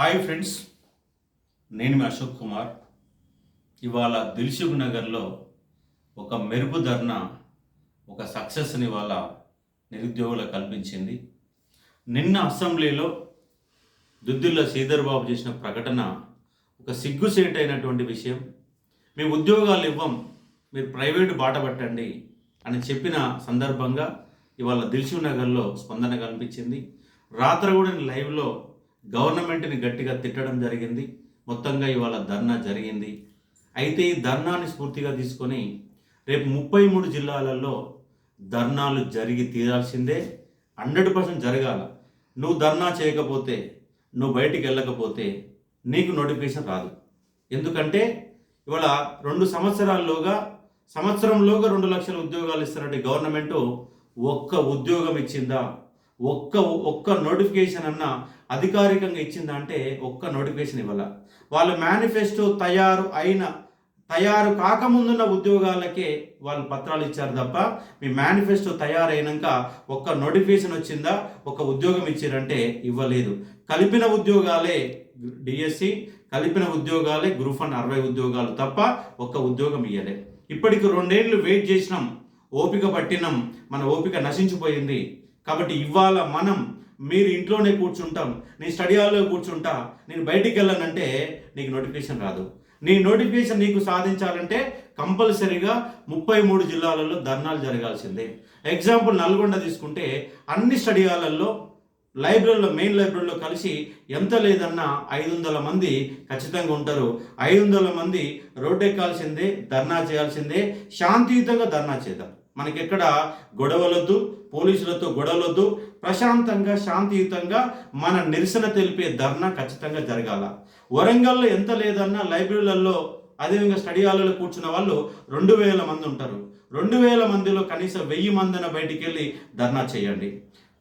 Hi friends నేను మీ అశోక్ కుమార్. ఇవాళ దిల్సుఖ్ నగర్లో ఒక మెరుపు ధర్నా ఒక సక్సెస్ని ఇవాళ నిరుద్యోగులకు కల్పించింది. నిన్న అసెంబ్లీలో దుద్దిల్ల శ్రీధర్ బాబు చేసిన ప్రకటన ఒక సిగ్గుసేట్ అయినటువంటి విషయం. మీ ఉద్యోగాలు ఇవ్వం మీరు ప్రైవేటు బాట పట్టండి అని చెప్పిన సందర్భంగా ఇవాళ దిల్సుఖ్ నగర్లో స్పందన కనిపించింది రాత్రి కూడా లైవ్లో గవర్నమెంట్ని గట్టిగా తిట్టడం జరిగింది. మొత్తంగా ఇవాళ ధర్నా జరిగింది. అయితే ఈ ధర్నాని స్ఫూర్తిగా తీసుకొని రేపు ముప్పై మూడు జిల్లాలలో ధర్నాలు జరిగి తీరాల్సిందే. హండ్రెడ్ పర్సెంట్ జరగాల. నువ్వు ధర్నా చేయకపోతే నువ్వు బయటికి వెళ్ళకపోతే నీకు నోటిఫికేషన్ రాదు. ఎందుకంటే ఇవాళ రెండు సంవత్సరాల్లోగా సంవత్సరంలోగా రెండు లక్షల ఉద్యోగాలు ఇస్తున్నట్టు గవర్నమెంట్ ఒక్క ఉద్యోగం ఇచ్చిందా? ఒక్క ఒక్క నోటిఫికేషన్ అన్న అధికారికంగా ఇచ్చిందా అంటే ఒక్క నోటిఫికేషన్ ఇవ్వాల. వాళ్ళ మేనిఫెస్టో తయారు అయిన తయారు కాకముందున్న ఉద్యోగాలకే వాళ్ళు పత్రాలు ఇచ్చారు తప్ప మీ మేనిఫెస్టో తయారైనాక ఒక్క నోటిఫికేషన్ వచ్చిందా ఒక ఉద్యోగం ఇచ్చారంటే ఇవ్వలేదు. కలిపిన ఉద్యోగాలే డిఎస్సి కలిపిన ఉద్యోగాలే గ్రూప్ వన్ అరవై ఉద్యోగాలు తప్ప ఒక్క ఉద్యోగం ఇవ్వలే ఇప్పటికి రెండేళ్ళు వెయిట్ చేసినాం ఓపిక పట్టినాం మన ఓపిక నశించిపోయింది. కాబట్టి ఇవాళ మనం మీరు ఇంట్లోనే కూర్చుంటాం నేను స్టడీ హాల్లో కూర్చుంటా నేను బయటికి వెళ్ళానంటే నీకు నోటిఫికేషన్ రాదు. నీ నోటిఫికేషన్ నీకు సాధించాలంటే కంపల్సరీగా ముప్పై మూడు జిల్లాలలో ధర్నాలు జరగాల్సిందే. ఎగ్జాంపుల్ నల్గొండ తీసుకుంటే అన్ని స్టడీ హాలల్లో లైబ్రరీలో మెయిన్ లైబ్రరీలో కలిసి ఎంత లేదన్నా ఐదు వందల మంది ఖచ్చితంగా ఉంటారు. ఐదు వందల మంది రోడ్డెక్కాల్సిందే ధర్నా చేయాల్సిందే శాంతియుతంగా ధర్నా చేద్దాం. మనకెక్కడ గొడవలొద్దు పోలీసులతో గొడవలొద్దు ప్రశాంతంగా శాంతియుతంగా మన నిరసన తెలిపే ధర్నా ఖచ్చితంగా జరగాల. వరంగల్లో ఎంత లేదన్నా లైబ్రరీలలో అదేవిధంగా స్టడీ హాల్లో కూర్చున్న వాళ్ళు రెండు వేల మంది ఉంటారు. రెండు వేల మందిలో కనీసం వెయ్యి మందిన బయటికి వెళ్ళి ధర్నా చేయండి.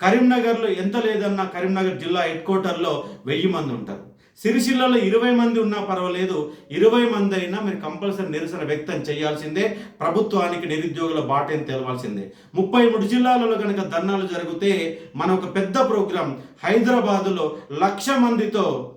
కరీంనగర్లో ఎంత లేదన్నా కరీంనగర్ జిల్లా హెడ్ క్వార్టర్లో వెయ్యి మంది ఉంటారు. సిరిసిల్లలో ఇరవై మంది ఉన్నా పర్వాలేదు. ఇరవై మంది అయినా మీరు కంపల్సరీ నిరసన వ్యక్తం చేయాల్సిందే. ప్రభుత్వానికి నిరుద్యోగుల బాటని తెలవాల్సిందే. ముప్పై మూడు జిల్లాలలో కనుక ధర్నాలు జరిగితే మన ఒక పెద్ద ప్రోగ్రాం హైదరాబాదులో లక్ష మందితో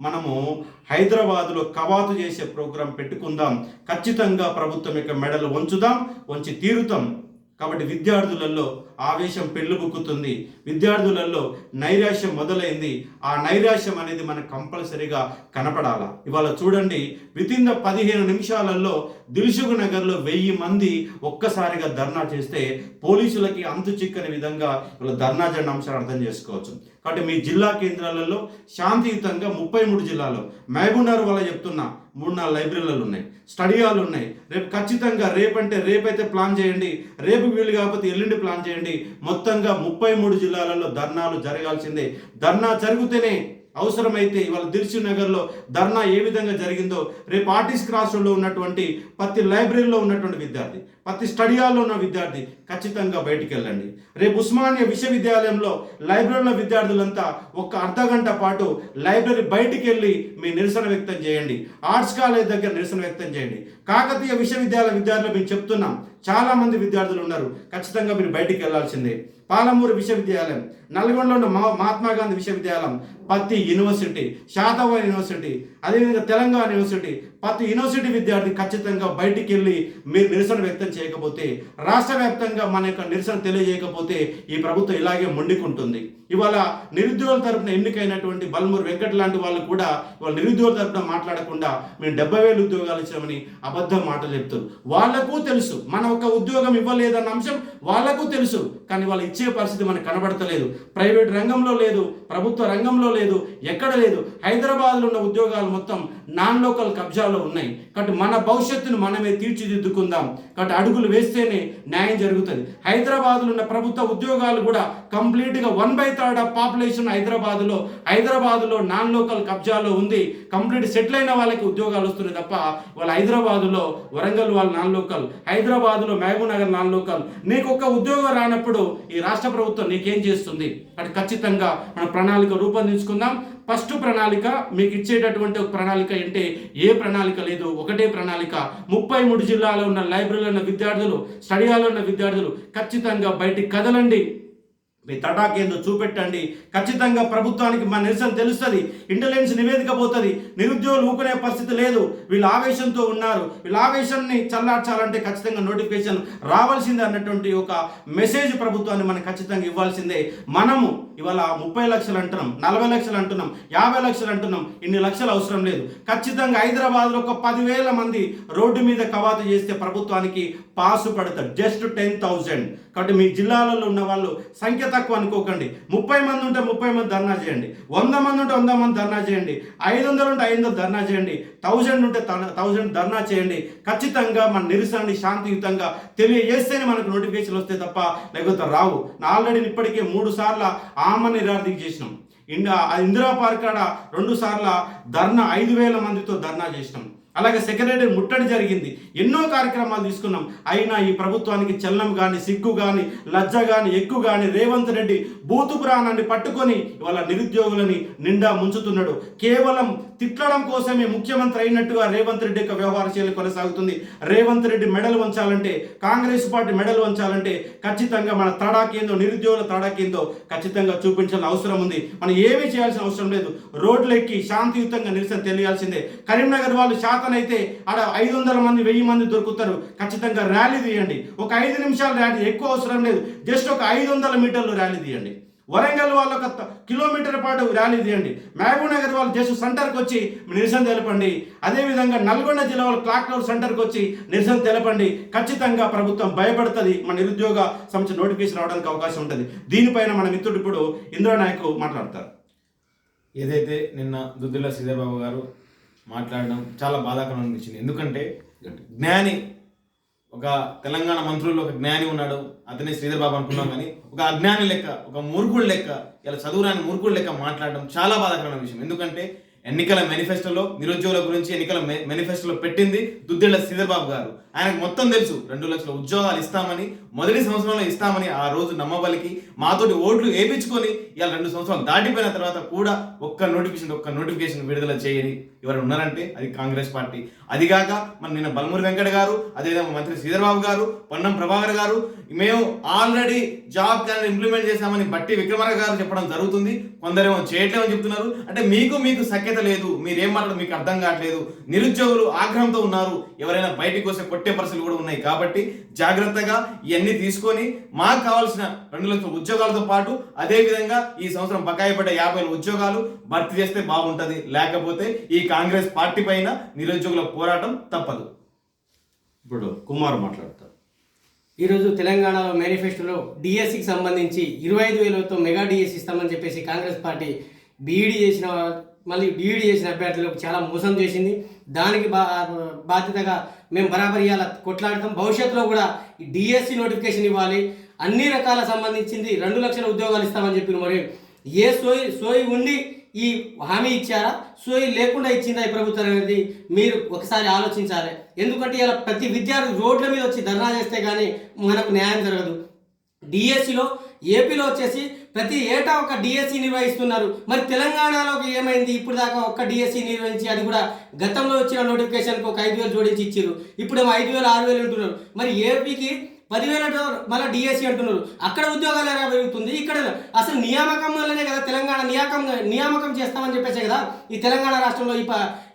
మనము హైదరాబాదులో కవాతు చేసే ప్రోగ్రాం పెట్టుకుందాం. ఖచ్చితంగా ప్రభుత్వం యొక్క మెడలు వంచుదాం వంచి తీరుతాం. కాబట్టి విద్యార్థులలో ఆవేశం పెళ్ళుబుక్కుతుంది. విద్యార్థులలో నైరాశ్యం మొదలైంది. ఆ నైరాశ్యం అనేది మనకు కంపల్సరీగా కనపడాల? ఇవాళ చూడండి వితిన్ ద పదిహేను నిమిషాలలో దిల్సుఖ్ నగర్లో వెయ్యి మంది ఒక్కసారిగా ధర్నా చేస్తే పోలీసులకి అంతు చిక్కని విధంగా ఇవాళ ధర్నా జెండా అంశాన్ని అర్థం చేసుకోవచ్చు. కాబట్టి మీ జిల్లా కేంద్రాలలో శాంతియుతంగా ముప్పై మూడు జిల్లాలో మహబూబ్నగర్ వల్ల చెప్తున్నా మూడు నాలుగు లైబ్రరీలు ఉన్నాయి. స్టడీ హాల్ ఉన్నాయి. రేపు ఖచ్చితంగా రేపంటే రేపైతే ప్లాన్ చేయండి. రేపు వీలు కాకపోతే ఎల్లుండి ప్లాన్ చేయండి. మొత్తంగా ముప్పై మూడు జిల్లాలలో ధర్నాలు జరగాల్సిందే. ధర్నా జరిగితేనే అవసరమైతే ఇవాళ దిల్సు నగర్లో ధర్నా ఏ విధంగా జరిగిందో రేపు ఆర్టిస్ట్ క్రాస్ రోడ్లో ఉన్నటువంటి ప్రతి లైబ్రరీలో ఉన్నటువంటి విద్యార్థి ప్రతి స్టడీ హాల్లో ఉన్న విద్యార్థి ఖచ్చితంగా బయటికి వెళ్ళండి రేపు ఉస్మానియా విశ్వవిద్యాలయంలో లైబ్రరీలో విద్యార్థులంతా ఒక అర్ధ గంట పాటు లైబ్రరీ బయటికి వెళ్ళి మీ నిరసన వ్యక్తం చేయండి. ఆర్ట్స్ కాలేజ్ దగ్గర నిరసన వ్యక్తం చేయండి. కాకతీయ విశ్వవిద్యాలయ విద్యార్థులు మేము చెప్తున్నాం చాలా మంది విద్యార్థులు ఉన్నారు. ఖచ్చితంగా మీరు బయటికి వెళ్ళాల్సిందే. పాలమూరు విశ్వవిద్యాలయం నల్గొండలో ఉన్న మహాత్మా గాంధీ విశ్వవిద్యాలయం పత్తి యూనివర్సిటీ శాతవ యూనివర్సిటీ అదేవిధంగా తెలంగాణ యూనివర్సిటీ ప్రతి యూనివర్సిటీ విద్యార్థి ఖచ్చితంగా బయటికి వెళ్ళి మీరు నిరసన వ్యక్తం చేయకపోతే రాష్ట్ర వ్యాప్తంగా మన యొక్క నిరసన తెలియజేయకపోతే ఈ ప్రభుత్వం ఇలాగే మొండికుంటుంది. ఇవాళ నిరుద్యోగుల తరపున ఎన్నికైనటువంటి బల్మూరు వెంకట్ లాంటి వాళ్ళు కూడా ఇవాళ నిరుద్యోగుల తరపున మాట్లాడకుండా మేము డెబ్బై వేలు ఉద్యోగాలు ఇచ్చామని అబద్ధం మాటలు చెప్తారు వాళ్ళకు తెలుసు మన ఒక ఉద్యోగం ఇవ్వలేదన్న అంశం వాళ్ళకు తెలుసు కానీ వాళ్ళు ఇచ్చే పరిస్థితి మనకు కనబడతలేదు. ప్రైవేట్ రంగంలో లేదు ప్రభుత్వ రంగంలో లేదు ఎక్కడ లేదు. హైదరాబాద్లో ఉన్న ఉద్యోగాలు మొత్తం నాన్ లోకల్ కబ్జాలో ఉన్నాయి కాబట్టి మన భవిష్యత్తును మనమే తీర్చిదిద్దుకుందాం కాబట్టి అడుగులు వేస్తేనే న్యాయం జరుగుతుంది హైదరాబాద్లో ఉన్న ప్రభుత్వ ఉద్యోగాలు కూడా కంప్లీట్గా one by third of population హైదరాబాద్లో హైదరాబాద్లో నాన్ లోకల్ కబ్జాలో ఉంది కంప్లీట్ సెటిల్ అయిన వాళ్ళకి ఉద్యోగాలు వస్తున్నాయి తప్ప వాళ్ళ హైదరాబాదులో వరంగల్ వాళ్ళ నాన్ లోకల్ హైదరాబాద్లో మహబూబ్నగర్ నాన్ లోకల్ నీకు ఒక ఉద్యోగం రానప్పుడు ఈ రాష్ట్ర ప్రభుత్వం నీకేం చేస్తుంది? అంటే ఖచ్చితంగా మన ప్రణాళిక రూపొందించుకుందాం. ఫస్ట్ ప్రణాళిక మీకు ఇచ్చేటటువంటి ఒక ప్రణాళిక అంటే ఏ ప్రణాళిక లేదు ఒకటే ప్రణాళిక. ముప్పై మూడు జిల్లాలో ఉన్న లైబ్రరీలో ఉన్న విద్యార్థులు స్టడీ హాల్లో ఉన్న విద్యార్థులు ఖచ్చితంగా బయటికి కదలండి. మీ తటాకేందో చూపెట్టండి. ఖచ్చితంగా ప్రభుత్వానికి మన నిరసన తెలుస్తుంది. ఇంటెలిజెన్స్ నివేదిక పోతుంది. నిరుద్యోగులు ఊకునే పరిస్థితి లేదు. వీళ్ళు ఆవేశంతో ఉన్నారు. వీళ్ళ ఆవేశాన్ని చల్లార్చాలంటే ఖచ్చితంగా నోటిఫికేషన్ రావాల్సిందే అన్నటువంటి ఒక మెసేజ్ ప్రభుత్వాన్ని మనం ఖచ్చితంగా ఇవ్వాల్సిందే. మనము ఇవాళ ముప్పై లక్షలు అంటున్నాం నలభై లక్షలు అంటున్నాం యాభై లక్షలు అంటున్నాం ఇన్ని లక్షలు అవసరం లేదు. ఖచ్చితంగా హైదరాబాద్లో ఒక పదివేల మంది రోడ్డు మీద కవాతు చేస్తే ప్రభుత్వానికి పాసు పడతారు. Just ten thousand. కాబట్టి మీ జిల్లాలలో ఉన్న వాళ్ళు సంఖ్య తక్కువ అనుకోకండి. ముప్పై మంది ఉంటే ముప్పై మంది ధర్నా చేయండి. వంద మంది ఉంటే వంద మంది ధర్నా చేయండి. ఐదు వందలు ఉంటే ఐదు వందలు ధర్నా చేయండి. థౌజండ్ ఉంటే థౌజండ్ ధర్నా చేయండి. ఖచ్చితంగా మన నిరసనని శాంతియుతంగా తెలియజేస్తేనే మనకు నోటిఫికేషన్ వస్తే తప్ప లేకపోతే రావు. నా ఆల్రెడీ ఇప్పటికే మూడు సార్లు ఆమె నిరార్థికి చేసినాం. ఇండా ఇందిరా పార్క్ కాడ రెండు సార్ల ధర్నా ఐదు వేల మందితో ధర్నా చేసినాం. అలాగే సెక్రటరీ ముట్టడి జరిగింది. ఎన్నో కార్యక్రమాలు తీసుకున్నాం. అయినా ఈ ప్రభుత్వానికి చలనం కానీ సిగ్గు కానీ లజ్జ కానీ ఎక్కువ కానీ రేవంత్ రెడ్డి బూతు ప్రాణాన్ని పట్టుకొని ఇవాళ నిరుద్యోగులని నిండా ముంచుతున్నాడు. కేవలం తిట్టడం కోసమే ముఖ్యమంత్రి అయినట్టుగా రేవంత్ రెడ్డి యొక్క వ్యవహార శైలి కొనసాగుతుంది. రేవంత్ రెడ్డి మెడల్ వంచాలంటే కాంగ్రెస్ పార్టీ మెడల్ వంచాలంటే ఖచ్చితంగా మన తడాకేందో నిరుద్యోగుల తడాకేందో ఖచ్చితంగా చూపించాల్సిన అవసరం ఉంది. మనం ఏమీ చేయాల్సిన అవసరం లేదు. రోడ్లు ఎక్కి శాంతియుతంగా నిరసన తెలియాల్సిందే. కరీంనగర్ వాళ్ళు శాతనైతే ఆడ ఐదు వందల మంది వెయ్యి మంది దొరుకుతారు. ఖచ్చితంగా ర్యాలీ తీయండి. ఒక ఐదు నిమిషాలు ర్యాలీ ఎక్కువ అవసరం లేదు. జస్ట్ ఒక ఐదు వందల మీటర్లు ర్యాలీ తీయండి. వరంగల్ వాళ్ళు ఒక కిలోమీటర్ పాటు ర్యాలీ తీయండి. మహబూబ్ నగర్ వాళ్ళు జస్ట్ సెంటర్కి వచ్చి నిరసన తెలపండి. అదేవిధంగా నల్గొండ జిల్లా వాళ్ళు క్లాక్ టవర్ సెంటర్కి వచ్చి నిరసన తెలపండి. ఖచ్చితంగా ప్రభుత్వం భయపడుతుంది. మన నిరుద్యోగ సంస్థ నోటిఫికేషన్ రావడానికి అవకాశం ఉంటుంది. దీనిపైన మన మిత్రుడు ఇప్పుడు ఇంద్రనాయక్ మాట్లాడతారు. ఏదైతే నిన్న దుద్దుల శ్రీధర్బాబు గారు మాట్లాడడం చాలా బాధాకరం అనిపించింది. ఎందుకంటే జ్ఞాని ఒక తెలంగాణ మంత్రుల్లో ఒక జ్ఞాని ఉన్నాడు అతనే శ్రీధర్ బాబు అనుకున్నాం కానీ ఒక అజ్ఞాని లెక్క ఒక మూర్ఖుడు లెక్క ఇలా చదువురాని మూర్ఖుడు లెక్క మాట్లాడడం చాలా బాధాకరమైన విషయం. ఎందుకంటే ఎన్నికల మేనిఫెస్టోలో నిరుద్యోగుల గురించి ఎన్నికల మేనిఫెస్టోలో పెట్టింది దుద్దిళ్ళ సీదర్బాబు గారు. ఆయనకు మొత్తం తెలుసు రెండు లక్షల ఉద్యోగాలు ఇస్తామని మొదటి సంవత్సరంలో ఇస్తామని ఆ రోజు నమ్మబలికి మాతోటి ఓట్లు వేయించుకొని ఇలా రెండు సంవత్సరాలు దాటిపోయిన తర్వాత కూడా ఒక్క నోటిఫికేషన్ ఒక్క నోటిఫికేషన్ విడుదల చేయని ఎవరు ఉన్నారంటే అది కాంగ్రెస్ పార్టీ. అదిగాక మన నిన్న బల్మూరి వెంకట గారు అదేవిధంగా మంత్రి శ్రీధర్ గారు పొన్నం ప్రభాకర్ గారు మేము ఆల్రెడీ జాబ్ ప్లాన్ ఇంప్లిమెంట్ చేశామని బట్టి విక్రమార్క గారు చెప్పడం జరుగుతుంది. కొందరేమో చేయట్లేమని చెప్తున్నారు. అంటే మీకు మీకు సఖ్యత లేదు మీరేం మాట్లాడడం మీకు అర్థం కావట్లేదు. నిరుద్యోగులు ఆగ్రహంతో ఉన్నారు. ఎవరైనా బయటికి వస్తే కొట్టే పరిస్థితులు కూడా ఉన్నాయి కాబట్టి జాగ్రత్తగా ఇవన్నీ తీసుకొని మాకు కావాల్సిన రెండు లక్షల ఉద్యోగాలతో పాటు అదే విధంగా ఈ సంవత్సరం బకాయి పడ్డ యాభై వేల ఉద్యోగాలు భర్తీ చేస్తే బాగుంటది. లేకపోతే ఈ కాంగ్రెస్ పార్టీ పైన నిరుద్యోగుల పోరాటం తప్పదు. ఇప్పుడు కుమార్ మాట్లాడతారు. ఈరోజు తెలంగాణలో మేనిఫెస్టోలో డిఎస్సికి సంబంధించి ఇరవై ఐదు వేలతో మెగా డిఎస్సి ఇస్తామని చెప్పేసి కాంగ్రెస్ పార్టీ బీఈడి చేసిన మళ్ళీ డీఈడీ చేసిన అభ్యర్థులకు చాలా మోసం చేసింది. దానికి బా బాధ్యతగా మేము బరాబరి ఇవ్వాలి కొట్లాడతాం. భవిష్యత్తులో కూడా ఈ డిఎస్సి నోటిఫికేషన్ ఇవ్వాలి. అన్ని రకాల సంబంధించింది రెండు లక్షల ఉద్యోగాలు ఇస్తామని చెప్పి మరి. ఏ సోయి సోయి ఉండి ఈ హామీ ఇచ్చారా? సోయి లేకుండా ఇచ్చిందా ఈ ప్రభుత్వం అనేది మీరు ఒకసారి ఆలోచించాలి. ఎందుకంటే ఇలా ప్రతి విద్యార్థి రోడ్ల మీద వచ్చి ధర్నా చేస్తే కానీ మనకు న్యాయం జరగదు. డిఎస్సిలో ఏపీలో వచ్చేసి ప్రతి ఏటా ఒక డిఎస్సి నిర్వహిస్తున్నారు. మరి తెలంగాణలోకి ఏమైంది? ఇప్పుడు దాకా ఒక్క డిఎస్సి నిర్వహించి అది కూడా గతంలో వచ్చిన నోటిఫికేషన్కి ఒక ఐదు వేలు జోడించి ఇచ్చారు ఇప్పుడు ఐదు వేలు ఆరు వేలు అంటున్నారు. మరి ఏపీకి పదివేల మళ్ళీ డిఎస్సి అంటున్నారు. అక్కడ ఉద్యోగాలు ఎలా పెరుగుతుంది? ఇక్కడ అసలు నియామకం వల్లనే కదా తెలంగాణ నియామకం నియామకం చేస్తామని చెప్పేసి కదా ఈ తెలంగాణ రాష్ట్రంలో ఈ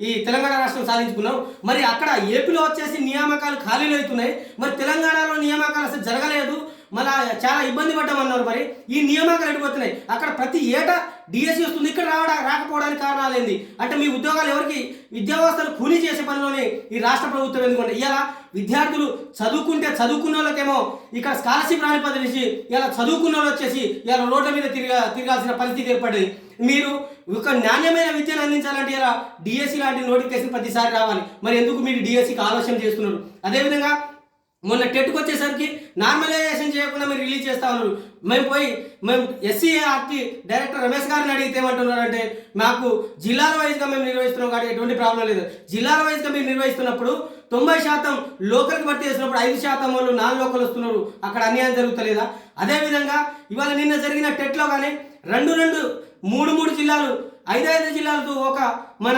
ఈ తెలంగాణ రాష్ట్రం సాధించుకున్నాం. మరి అక్కడ ఏపీలో వచ్చేసి నియామకాలు ఖాళీలు అవుతున్నాయి. మరి తెలంగాణలో నియామకాలు అసలు జరగలేదు. మళ్ళీ చాలా ఇబ్బంది పడ్డామన్నారు మరి. ఈ నియామకాలు ఎడిపోతున్నాయి అక్కడ ప్రతి ఏటా డిఎస్సి వస్తుంది. ఇక్కడ రావడా రాకపోవడానికి కారణాలు ఏంది? అంటే మీ ఉద్యోగాలు ఎవరికి? విద్యావ్యవస్థను కూలీ చేసే పనిలోనే ఈ రాష్ట్ర ప్రభుత్వం ఎందుకంటే ఇలా విద్యార్థులు చదువుకుంటే చదువుకున్న వాళ్ళకేమో ఇక్కడ స్కాలర్షిప్ రాని పదిలిసి ఇలా చదువుకున్న వాళ్ళు వచ్చేసి ఇలా రోడ్ల మీద తిరిగా తిరగాల్సిన పరిస్థితి ఏర్పడింది. మీరు ఒక నాణ్యమైన విద్యను అందించాలంటే ఇలా డిఎస్సి లాంటి నోటిఫికేషన్ ప్రతిసారి రావాలి. మరి ఎందుకు మీరు డిఎస్సికి ఆలోచన చేస్తున్నారు? అదేవిధంగా మొన్న టెట్కి వచ్చేసరికి నార్మలైజేషన్ చేయకుండా మీరు రిలీజ్ చేస్తా ఉన్నారు. మేము పోయి మేము ఎస్సీఆర్టీ డైరెక్టర్ రమేష్ గారిని అడిగితే ఏమంటున్నారంటే మాకు జిల్లాల వైజ్గా మేము నిర్వహిస్తున్నాం కాబట్టి ఎటువంటి ప్రాబ్లం లేదు. జిల్లాల వైజ్గా మీరు నిర్వహిస్తున్నప్పుడు తొంభై శాతం లోకల్కి భర్తీ చేసినప్పుడు ఐదు శాతం వాళ్ళు నాన్ లోకల్ వస్తున్నారు. అక్కడ అన్యాయం జరుగుతలేదా? అదేవిధంగా ఇవాళ నిన్న జరిగిన టెట్లో కానీ రెండు రెండు మూడు మూడు జిల్లాలు ఐదు ఐదు జిల్లాలతో ఒక మన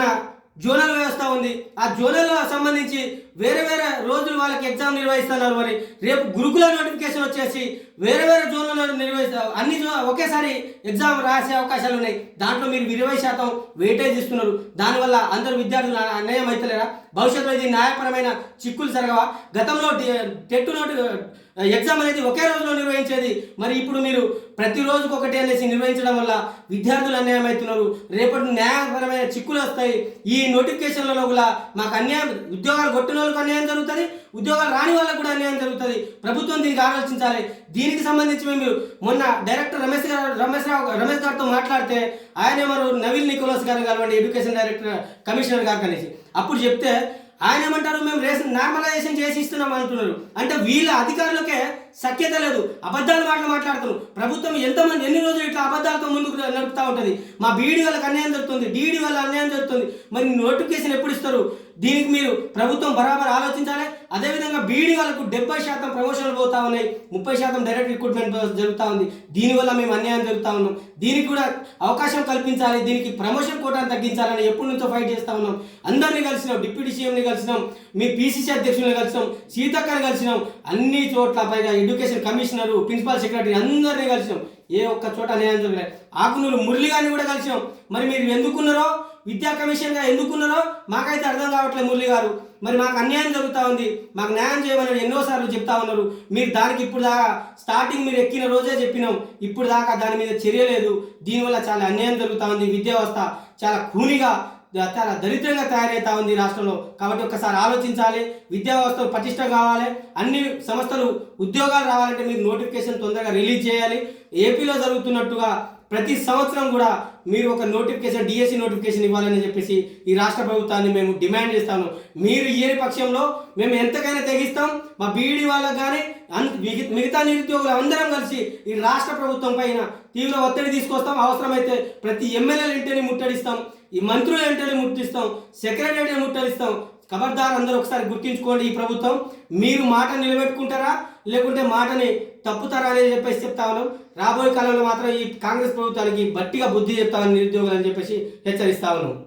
జోనల్ వ్యవస్థ ఉంది. ఆ జోనల్ సంబంధించి వేరే వేరే రోజులు వాళ్ళకి ఎగ్జామ్ నిర్వహిస్తున్నారు మరి. రేపు గురుకుల నోటిఫికేషన్ వచ్చేసి వేరే వేరే జోన్లలో నిర్వహిస్తారు అన్ని జో- ఒకేసారి ఎగ్జామ్ రాసే అవకాశాలు ఉన్నాయి. దాంట్లో మీరు ఇరవై శాతం వెయిటేజ్ ఇస్తున్నారు. దానివల్ల అందరు విద్యార్థులు అన్యాయం అవుతలేరా భవిష్యత్తులో ఇది న్యాయపరమైన చిక్కులు జరగవా? గతంలో టెట్టు టెట్ నోటి ఎగ్జామ్ అనేది ఒకే రోజులో నిర్వహించేది. మరి ఇప్పుడు మీరు ప్రతిరోజుకు ఒకటి అనేసి నిర్వహించడం వల్ల విద్యార్థులు అన్యాయం అవుతున్నారు రేపటి న్యాయపరమైన చిక్కులు వస్తాయి. ఈ నోటిఫికేషన్లలో కూడా మాకు అన్యాయం ఉద్యోగాలు కొట్టిన వాళ్ళకు అన్యాయం జరుగుతుంది ఉద్యోగాలు రాని వాళ్ళకు కూడా అన్యాయం జరుగుతుంది. ప్రభుత్వం దీనికి ఆలోచించాలి. దీనికి సంబంధించి మేము మొన్న డైరెక్టర్ రమేష్ గారు రమేష్ రావు రమేష్ గారితో మాట్లాడితే ఆయన ఏమన్నారు? నవీన్ నికోలస్ గారు కలవండి ఎడ్యుకేషన్ డైరెక్టర్ కమిషనర్ గారు అనేసి అప్పుడు చెప్తే ఆయన ఏమంటారు? మేము రేషన్ నార్మలైజేషన్ చేసి ఇస్తున్నాం అంటున్నారు. అంటే వీళ్ళ అధికారులకే సఖ్యత లేదు. అబద్ధాలు మాటలు మాట్లాడుతున్నారు. ప్రభుత్వం ఎంతమంది ఎన్ని రోజులు ఇట్లా అబద్ధాలతో ముందుకు నడుపుతా ఉంటుంది? మా బీడీ వాళ్ళకి అన్యాయం జరుగుతుంది డీడీ వల్ల అన్యాయం జరుగుతుంది. మరి నోటిఫికేషన్ ఎప్పుడు ఇస్తారు? దీనికి మీరు ప్రభుత్వం బరాబర్ ఆలోచించాలి. అదేవిధంగా బీడీ వాళ్ళకు డెబ్బై శాతం ప్రమోషన్లు పోతా ఉన్నాయి. ముప్పై శాతం డైరెక్ట్ రిక్రూట్మెంట్ జరుగుతూ ఉంది. దీనివల్ల మేము అన్యాయం జరుగుతూ ఉన్నాం. దీనికి కూడా అవకాశం కల్పించాలి. దీనికి ప్రమోషన్ కోటాను తగ్గించాలని ఎప్పటి నుంచో ఫైట్ చేస్తా ఉన్నాం. అందరినీ కలిసినాం. డిప్యూటీ సీఎంని కలిసినాం. మీ పీసీసీ అధ్యక్షుల్ని కలిసినాం. సీతక్కని కలిసినాం. అన్ని చోట్ల పైగా ఎడ్యుకేషన్ కమిషనరు ప్రిన్సిపల్ సెక్రటరీ అందరినీ కలిసినాం. ఏ ఒక్క చోట అన్యాయం జరగలేదు ఆకునూరు మురళి గారిని కూడా కలిసినాం. మరి మీరు ఎందుకున్నారో విద్యా కమిషన్గా ఎందుకున్నారో మాకైతే అర్థం కావట్లేదు మురళి గారు. మరి మాకు అన్యాయం జరుగుతూ ఉంది. మాకు న్యాయం చేయమని ఎన్నోసార్లు చెప్తా ఉన్నారు. మీరు దానికి ఇప్పుడు దాకా స్టార్టింగ్ మీరు ఎక్కిన రోజే చెప్పినాం. ఇప్పుడు దాకా దాని మీద చర్య లేదు. దీనివల్ల చాలా అన్యాయం జరుగుతూ ఉంది. విద్యా వ్యవస్థ చాలా కూనిగా చాలా దరిద్రంగా తయారవుతా ఉంది రాష్ట్రంలో. కాబట్టి ఒక్కసారి ఆలోచించాలి. విద్యా వ్యవస్థ పటిష్టం కావాలి. అన్ని సంస్థలు ఉద్యోగాలు రావాలంటే మీరు నోటిఫికేషన్ తొందరగా రిలీజ్ చేయాలి. ఏపీలో జరుగుతున్నట్టుగా ప్రతి సంవత్సరం కూడా మీరు ఒక నోటిఫికేషన్ డిఎస్సి నోటిఫికేషన్ ఇవ్వాలని చెప్పేసి ఈ రాష్ట్ర ప్రభుత్వాన్ని మేము డిమాండ్ చేస్తాము. మీరు ఏ పక్షంలో మేము ఎంతకైనా తెగిస్తాం. మా బీఈడి వాళ్ళకు కానీ అన్- మిగతా నిరుద్యోగులు అందరం కలిసి ఈ రాష్ట్ర ప్రభుత్వం పైన తీవ్ర ఒత్తిడి తీసుకొస్తాం. అవసరమైతే ప్రతి ఎమ్మెల్యేల ఇంటిని ముట్టడిస్తాం. ఈ మంత్రుల ఇంటిని ముట్టిస్తాం. సెక్రటరీని ముట్టడిస్తాం. ఖబర్దార్ అందరూ ఒకసారి గుర్తించుకోండి ఈ ప్రభుత్వం. మీరు మాట నిలబెట్టుకుంటారా? లేకుంటే మాటని తప్పుతారా అనేది చెప్పేసి చెప్తా ఉన్నాం. రాబోయే కాలంలో మాత్రం ఈ కాంగ్రెస్ ప్రభుత్వానికి బట్టిగా బుద్ధి చెప్తామని నిరుద్యోగులు అని చెప్పేసి హెచ్చరిస్తా ఉన్నాం.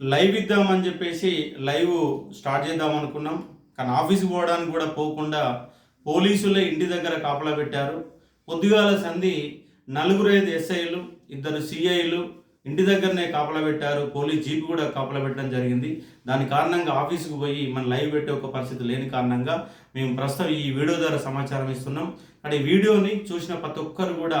లైవ్ ఇద్దామని చెప్పేసి లైవ్ స్టార్ట్ చేద్దాం అనుకున్నాం. కానీ ఆఫీస్కి పోవడానికి కూడా పోకుండా పోలీసులే ఇంటి దగ్గర కాపలా పెట్టారు. పొద్దుగాల సంధి నలుగురైదు ఎస్ఐలు ఇద్దరు సిఐలు ఇంటి దగ్గరనే కాపలా పెట్టారు పోలీస్ జీప్ కూడా కాపలా పెట్టడం జరిగింది. దాని కారణంగా ఆఫీసుకు పోయి మన లైవ్ పెట్టే ఒక పరిస్థితి లేని కారణంగా మేము ప్రస్తుతం ఈ వీడియో ద్వారా సమాచారం ఇస్తున్నాం. అంటే ఈ వీడియోని చూసిన ప్రతి ఒక్కరు కూడా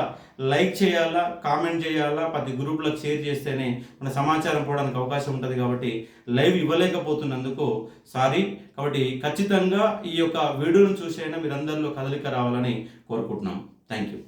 లైక్ చేయాలా కామెంట్ చేయాలా ప్రతి గ్రూప్లకు షేర్ చేస్తేనే మన సమాచారం పోవడానికి అవకాశం ఉంటుంది కాబట్టి లైవ్ ఇవ్వలేకపోతున్నందుకు సారీ. కాబట్టి ఖచ్చితంగా ఈ యొక్క వీడియోను చూసైనా మీరు అందరిలో కదలిక రావాలని కోరుకుంటున్నాం. Thank you